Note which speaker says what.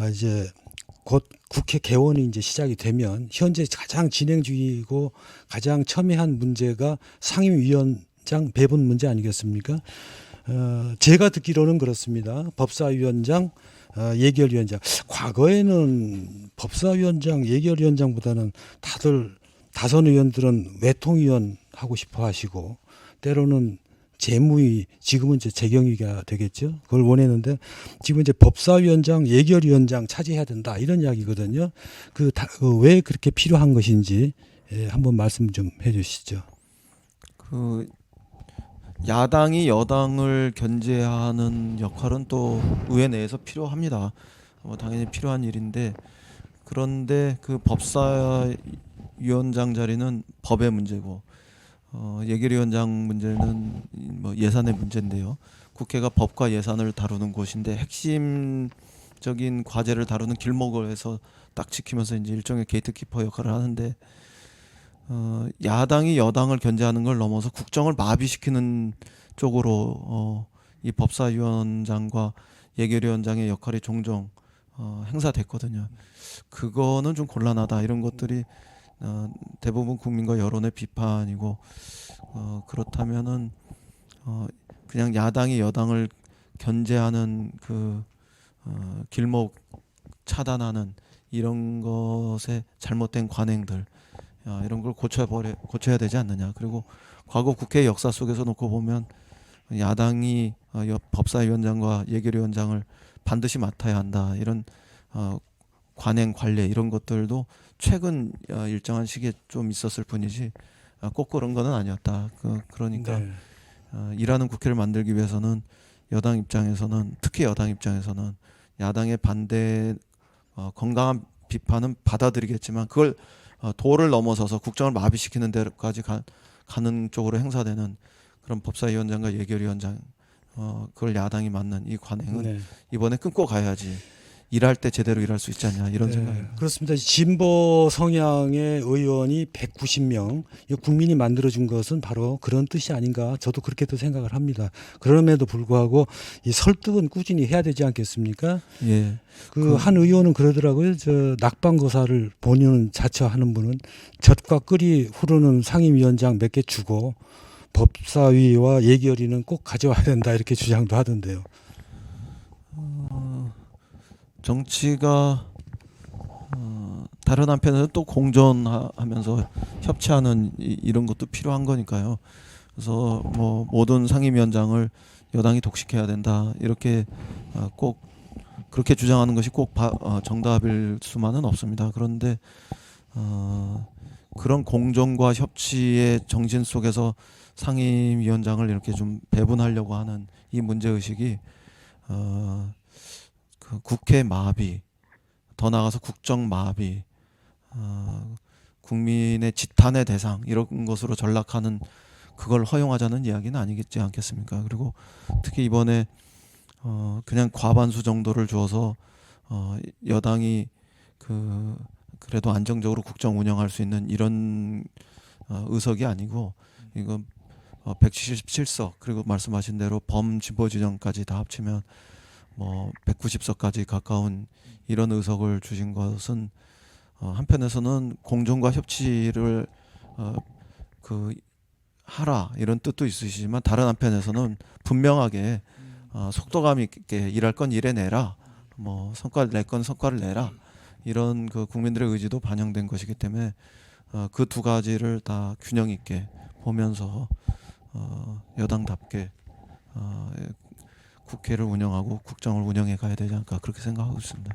Speaker 1: 아, 이제 곧 국회 개원이 이제 시작이 되면 현재 가장 진행 중이고 가장 첨예한 문제가 상임위원장 배분 문제 아니겠습니까? 어, 제가 듣기로는 그렇습니다. 법사위원장, 어, 예결위원장. 과거에는 법사위원장, 예결위원장보다는 다들 다선 의원들은 외통위원 하고 싶어 하시고 때로는 재무위 지금은 이제 재경위가 되겠죠. 그걸 원했는데 지금 이제 법사위원장, 예결위원장 차지해야 된다 이런 이야기거든요. 그 왜 그렇게 필요한 것인지 예, 한번 말씀 좀 해주시죠.
Speaker 2: 그 야당이 여당을 견제하는 역할은 또 의회 내에서 필요합니다. 뭐 당연히 필요한 일인데 그런데 그 법사위원장 자리는 법의 문제고 어, 예결위원장 문제는 뭐 예산의 문제인데요. 국회가 법과 예산을 다루는 곳인데 핵심적인 과제를 다루는 길목을 해서 딱 지키면서 이제 일종의 게이트키퍼 역할을 하는데 어, 야당이 여당을 견제하는 걸 넘어서 국정을 마비시키는 쪽으로 어, 이 법사위원장과 예결위원장의 역할이 종종 어, 행사됐거든요. 그거는 좀 곤란하다 이런 것들이 어, 대부분 국민과 여론의 비판이고 어, 그렇다면은 어, 그냥 야당이 여당을 견제하는 그 어, 길목 차단하는 이런 것에 잘못된 관행들 야, 이런 걸 고쳐버려 고쳐야 되지 않느냐. 그리고 과거 국회 역사 속에서 놓고 보면 야당이 어, 여- 법사위원장과 예결위원장을 반드시 맡아야 한다. 이런 어, 관행 관례 이런 것들도 최근 어, 일정한 시기에 좀 있었을 뿐이지 어, 꼭 그런 거는 아니었다. 그, 그러니까
Speaker 1: 네.
Speaker 2: 어, 일하는 국회를 만들기 위해서는 여당 입장에서는 특히 여당 입장에서는 야당의 반대 어, 건강한 비판은 받아들이겠지만 그걸 어, 도를 넘어서서 국정을 마비시키는 데까지 가, 가는 쪽으로 행사되는 그런 법사위원장과 예결위원장 어, 그걸 야당이 맡는 이 관행은
Speaker 1: 네.
Speaker 2: 이번에 끊고 가야지 일할 때 제대로 일할 수 있지 않냐 이런
Speaker 1: 네,
Speaker 2: 생각입니다.
Speaker 1: 그렇습니다. 진보 성향의 의원이 190명. 이 국민이 만들어준 것은 바로 그런 뜻이 아닌가. 저도 그렇게도 생각을 합니다. 그럼에도 불구하고 이 설득은 꾸준히 해야 되지 않겠습니까?
Speaker 2: 예.
Speaker 1: 그
Speaker 2: 그-
Speaker 1: 한 의원은 그러더라고요. 저 낙방거사를 본인은 자처하는 분은 젖과 끓이 흐르는 상임위원장 몇 개 주고 법사위와 예결위는 꼭 가져와야 된다 이렇게 주장도 하던데요.
Speaker 2: 정치가 어, 다른 한편에는 또 공존하면서 협치하는 이, 이런 것도 필요한 거니까요. 그래서 뭐 모든 상임위원장을 여당이 독식해야 된다 이렇게 어, 꼭 그렇게 주장하는 것이 꼭 바, 어, 정답일 수만은 없습니다. 그런데 어, 그런 공정과 협치의 정신 속에서 상임위원장을 이렇게 좀 배분하려고 하는 이 문제 의식이 어, 그 국회 마비, 더 나아가서 국정 마비, 어, 국민의 지탄의 대상 이런 것으로 전락하는 그걸 허용하자는 이야기는 아니겠지 않겠습니까? 그리고 특히 이번에 어, 그냥 과반수 정도를 주어서 어, 여당이 그 그래도 안정적으로 국정 운영할 수 있는 이런 어, 의석이 아니고 이건 어, 177석 그리고 말씀하신 대로 범 진보 진영까지 다 합치면 뭐 190석까지 가까운 이런 의석을 주신 것은 어, 한편에서는 공정과 협치를 어, 그 하라 이런 뜻도 있으시지만 다른 한편에서는 분명하게 어, 속도감 있게 일할 건 일해내라 뭐 성과를 낼 건 성과를 내라 이런 그 국민들의 의지도 반영된 것이기 때문에 어, 그 두 가지를 다 균형 있게 보면서 어, 여당답게 어, 국회를 운영하고 국정을 운영해 가야 되지 않을까 그렇게 생각하고 있습니다.